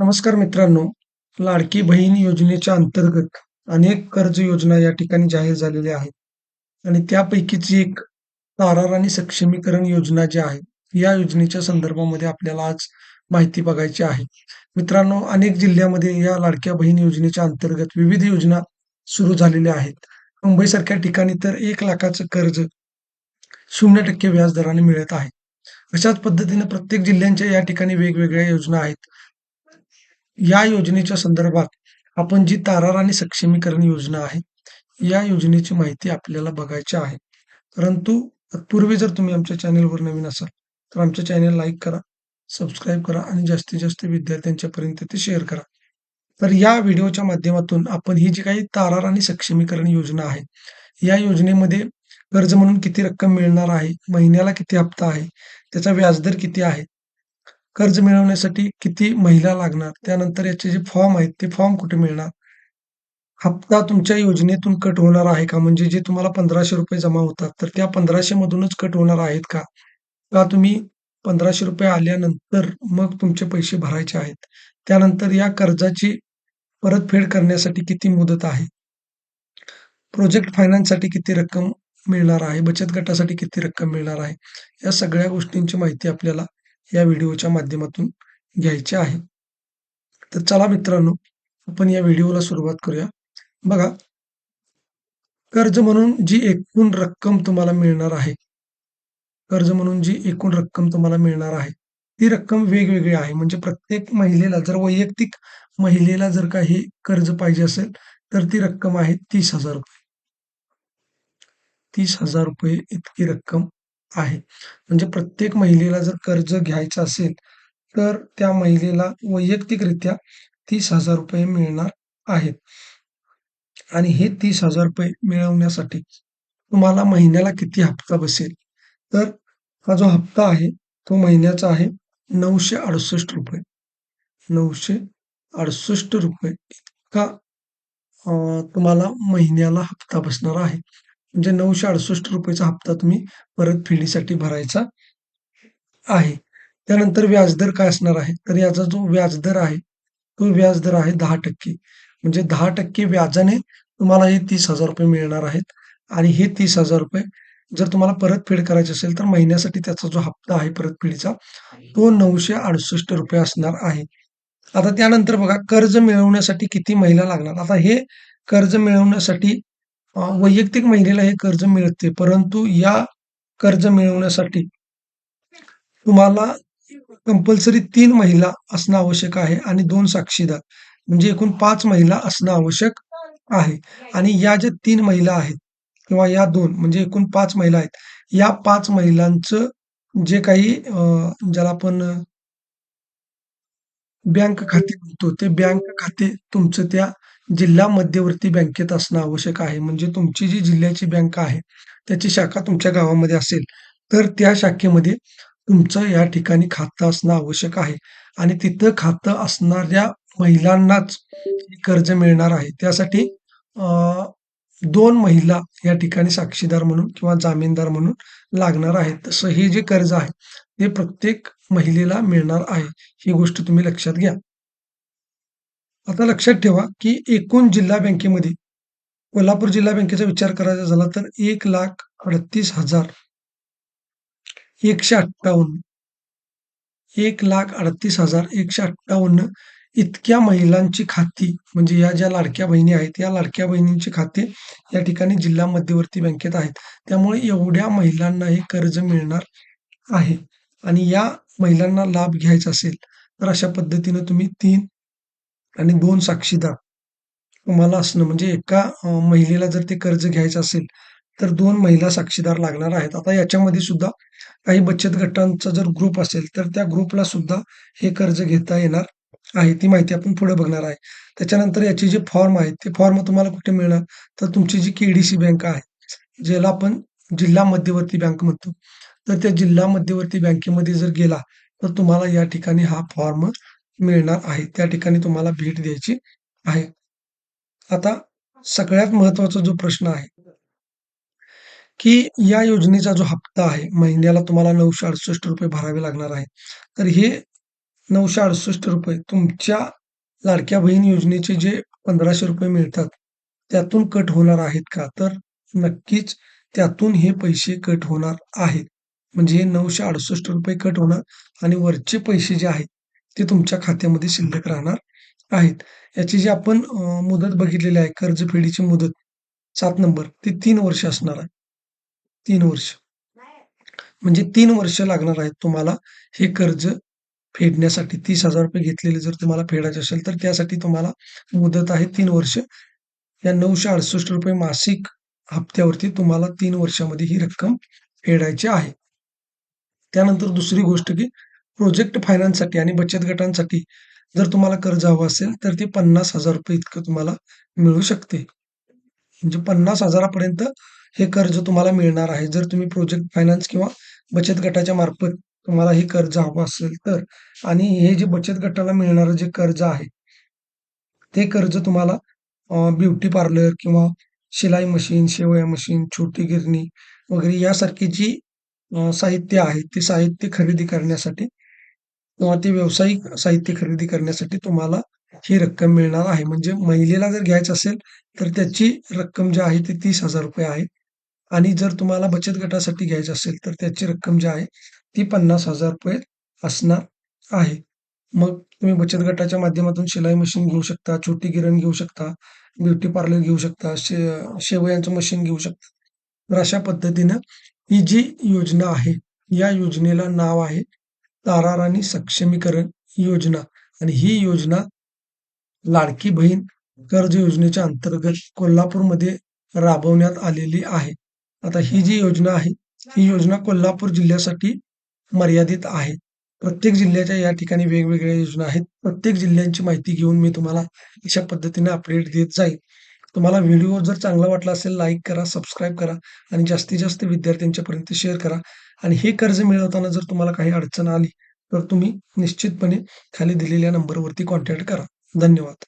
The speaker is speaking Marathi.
नमस्कार मित्रांनो, लाडकी बहीण योजनेच्या अंतर्गत अनेक कर्ज योजना या ठिकाणी जाहीर झालेल्या आहेत आणि त्यापैकीची एक तारार आणि सक्षमीकरण योजना जी आहे, या योजनेच्या संदर्भामध्ये आपल्याला आज माहिती बघायची आहे. मित्रांनो, अनेक जिल्ह्यामध्ये या लाडक्या बहीण योजनेच्या अंतर्गत विविध योजना सुरू झालेल्या आहेत. मुंबईसारख्या ठिकाणी तर एक लाखाचं कर्ज शून्य टक्के व्याज दराने मिळत आहे. अशाच पद्धतीने प्रत्येक जिल्ह्यांच्या या ठिकाणी वेगवेगळ्या योजना आहेत. या योजनेच्या संदर्भात आपण जी तारार आणि सक्षमीकरण योजना आहे, या योजनेची माहिती आपल्याला बघायची आहे. परंतु तत्पूर्वी जर तुम्ही आमच्या चॅनेलवर नवीन असाल, तर आमच्या चॅनेल लाईक करा, सबस्क्राईब करा आणि जास्तीत जास्त विद्यार्थ्यांच्यापर्यंत ते शेअर करा. तर या व्हिडिओच्या माध्यमातून आपण ही जी काही तारार आणि सक्षमीकरण योजना आहे, या योजनेमध्ये कर्ज म्हणून किती रक्कम मिळणार आहे, महिन्याला किती हप्ता आहे, त्याचा व्याजदर किती आहे, कर्ज मिळवण्यासाठी किती महिला लागणार, त्यानंतर याचे जे फॉर्म आहेत ते फॉर्म कुठे मिळणार, हप्ता तुमच्या योजनेतून कट होणार आहे का, म्हणजे जे तुम्हाला पंधराशे रुपये जमा होतात तर त्या पंधराशे मधूनच कट होणार आहेत का, का तुम्ही पंधराशे रुपये आल्यानंतर मग तुमचे पैसे भरायचे आहेत. त्यानंतर या कर्जाची परतफेड करण्यासाठी किती मुदत आहे, प्रोजेक्ट फायनान्ससाठी किती रक्कम मिळणार आहे, बचत गटासाठी किती रक्कम मिळणार आहे, या सगळ्या गोष्टींची माहिती आपल्याला या व्हिडिओच्या माध्यमातून घ्यायचे आहे. तर चला मित्रांनो, आपण या व्हिडिओला सुरुवात करूया. बघा कर्ज म्हणून जी एकूण रक्कम तुम्हाला मिळणार आहे, कर्ज म्हणून जी एकूण रक्कम तुम्हाला मिळणार आहे, ती रक्कम वेगवेगळी आहे. म्हणजे प्रत्येक महिलेला जर वैयक्तिक महिलेला जर काही कर्ज पाहिजे असेल, तर ती रक्कम आहे ₹30,000. ₹30,000 इतकी रक्कम आहे. म्हणजे प्रत्येक महिलेला जर कर्ज घ्यायचं असेल, तर त्या महिलेला वैयक्तिकरित्या ₹30,000 मिळणार आहेत. आणि हे ₹30,000 मिळवण्यासाठी तुम्हाला महिन्याला किती हप्ता बसेल, तर हा जो हप्ता आहे, तो महिन्याचा आहे ₹968. ₹968 इतका अ, तुम्हाला महिन्याला हप्ता बसणार आहे. म्हणजे नऊशे अडुसष्ट रुपयाचा हप्ता तुम्ही परतफेडीसाठी भरायचा आहे. त्यानंतर व्याजदर काय असणार आहे, तर याचा जो व्याजदर आहे, तो व्याजदर आहे 10%. म्हणजे 10% व्याजाने तुम्हाला हे ₹30,000 मिळणार आहेत आणि हे ₹30,000 जर तुम्हाला परतफेड करायची असेल, तर महिन्यासाठी त्याचा जो हप्ता आहे परतफेडीचा, तो ₹968 असणार आहे. आता त्यानंतर बघा कर्ज मिळवण्यासाठी किती महिला लागणार. आता हे कर्ज मिळवण्यासाठी वैयक्तिक महिलेला हे कर्ज मिळते, परंतु या कर्ज मिळवण्यासाठी तुम्हाला कंपल्सरी तीन महिला असणं आवश्यक आहे आणि दोन साक्षीदार. म्हणजे एकूण पाच महिला असणं आवश्यक आहे. आणि या ज्या तीन महिला आहेत किंवा या दोन म्हणजे एकूण पाच महिला आहेत. या पाच महिलांचं जे काही ज्याला आपण बँक खाते म्हणतो, ते बँक खाते तुमचं त्या जिल्हा मध्यवर्ती बँकेत असणं आवश्यक आहे. म्हणजे तुमची जी जिल्ह्याची बँक आहे, त्याची शाखा तुमच्या गावामध्ये असेल, तर त्या शाखेमध्ये तुमचं या ठिकाणी खातं असणं आवश्यक आहे आणि तिथं खातं असणाऱ्या महिलांनाच कर्ज मिळणार आहे. त्यासाठी दोन महिला या ठिकाणी साक्षीदार म्हणून किंवा जामीनदार म्हणून लागणार आहेत. तसं हे जे कर्ज आहे, ते प्रत्येक महिलेला मिळणार आहे. ही गोष्ट तुम्ही लक्षात घ्या. आता लक्षात ठेवा, की एकूण जिल्हा बँकेमध्ये कोल्हापूर जिल्हा बँकेचा विचार करायचा झाला तर 1,38,000 158 1,38,158 इतक्या महिलांची खाती म्हणजे या ज्या लाडक्या बहिणी आहेत, या लाडक्या बहिणींची खाते या ठिकाणी जिल्हा मध्यवर्ती बँकेत आहेत. त्यामुळे एवढ्या महिलांना हे कर्ज मिळणार आहे आणि या महिलांना लाभ घ्यायचा असेल, तर अशा पद्धतीनं तुम्ही तीन आणि दोन साक्षीदार तुम्हाला असणं म्हणजे एका महिलेला जर ते कर्ज घ्यायचं असेल, तर दोन महिला साक्षीदार लागणार आहेत. आता याच्यामध्ये सुद्धा काही बचत गटांचा जर ग्रुप असेल, तर त्या ग्रुपला सुद्धा हे कर्ज घेता येणार आहे. ती माहिती आपण पुढे बघणार आहे. त्याच्यानंतर याचे जे फॉर्म आहेत, ते फॉर्म तुम्हाला कुठे मिळणार, तर तुमची जी केडीसी बँक आहे, ज्याला आपण जिल्हा मध्यवर्ती बँक म्हणतो. तर त्या जिल्हा मध्यवर्ती बँकेमध्ये जर गेला, तर तुम्हाला या ठिकाणी हा फॉर्म मिळणार आहे. त्या ठिकाणी तुम्हाला भेट द्यायची आहे. आता सगळ्यात महत्त्वाचा जो प्रश्न आहे की या योजनेचा जो हप्ता आहे, महिन्याला तुम्हाला ₹968 भरावे लागणार आहे. तर हे नऊशे अडुसष्ट रुपये तुमच्या लाडक्या बहीण योजनेचे जे पंधराशे रुपये मिळतात त्यातून कट होणार आहेत का तर नक्कीच त्यातून हे पैसे कट होणार आहेत म्हणजे हे नऊशे अडुसष्ट रुपये कट होणार आणि वरचे पैसे जे आहेत ते तुमच्या खात्यामध्ये शिल्लक राहणार आहेत. याची जी आपण मुदत बघितलेली आहे कर्जफेडीची मुदत सात नंबर ती तीन वर्ष असणार आहे. तीन वर्ष. म्हणजे तीन वर्ष लागणार आहेत तुम्हाला हे कर्ज फेडण्यासाठी. तीस हजार रुपये घेतलेले जर तुम्हाला फेडायचे असेल तर त्यासाठी तुम्हाला मुदत आहे तीन वर्ष. या नऊशे अडुसष्ट रुपये मासिक हप्त्यावरती तुम्हाला तीन वर्षामध्ये ही रक्कम फेडायची आहे. त्यानंतर दुसरी गोष्ट की प्रोजेक्ट फायनान्ससाठी आणि बचत गटांसाठी जर तुम्हाला कर्ज हवं असेल तर ते पन्नास हजार रुपये इतकं तुम्हाला मिळू शकते. म्हणजे पन्नास हजारापर्यंत हे कर्ज तुम्हाला मिळणार आहे. जर तुम्ही प्रोजेक्ट फायनान्स किंवा बचत गटाच्या मार्फत तुम्हाला हे कर्ज हवं असेल तर आणि हे जे बचत गटाला मिळणारं जे कर्ज आहे ते कर्ज तुम्हाला ब्युटी पार्लर किंवा शिलाई मशीन शेवया मशीन छोटी गिरणी वगैरे यासारखी जी साहित्य आहे ते साहित्य खरेदी करण्यासाठी किंवा ते व्यावसायिक साहित्य खरेदी करण्यासाठी तुम्हाला ही रक्कम मिळणार आहे. म्हणजे महिलेला जर घ्यायचं असेल तर त्याची रक्कम जी आहे ती तीस हजार रुपये आहे. आणि जर तुम्हाला बचत गटासाठी घ्यायचं असेल तर त्याची रक्कम जी आहे ती पन्नास हजार रुपये असणार आहे. मग तुम्ही बचत गटाच्या माध्यमातून शिलाई मशीन घेऊ शकता छोटी गिरण घेऊ शकता ब्युटी पार्लर घेऊ शकता शे शेवयांचं मशीन घेऊ शकता. तर अशा पद्धतीनं ही जी योजना आहे या योजनेला नाव आहे तारा आणि सक्षमीकरण योजना आणि ही योजना लाडकी बहीण कर्ज योजनेच्या अंतर्गत कोल्हापूरमध्ये राबवण्यात आलेली आहे. आता ही जी योजना आहे ही योजना कोल्हापूर जिल्ह्यासाठी मर्यादित आहे. प्रत्येक जिल्ह्याच्या या ठिकाणी वेगवेगळ्या योजना आहेत. प्रत्येक जिल्ह्यांची माहिती घेऊन मी तुम्हाला अशा पद्धतीने अपडेट देत जाईल. तुम्हाला व्हिडिओ जर चांगला वाटला असेल लाईक करा सबस्क्राईब करा आणि जास्तीत जास्त विद्यार्थ्यांच्यापर्यंत शेअर करा. आणि हे कर्ज मिळवताना जर तुम्हाला काही अडचण आली तर तुम्ही निश्चितपणे खाली दिलेल्या नंबरवरती कॉन्टॅक्ट करा. धन्यवाद.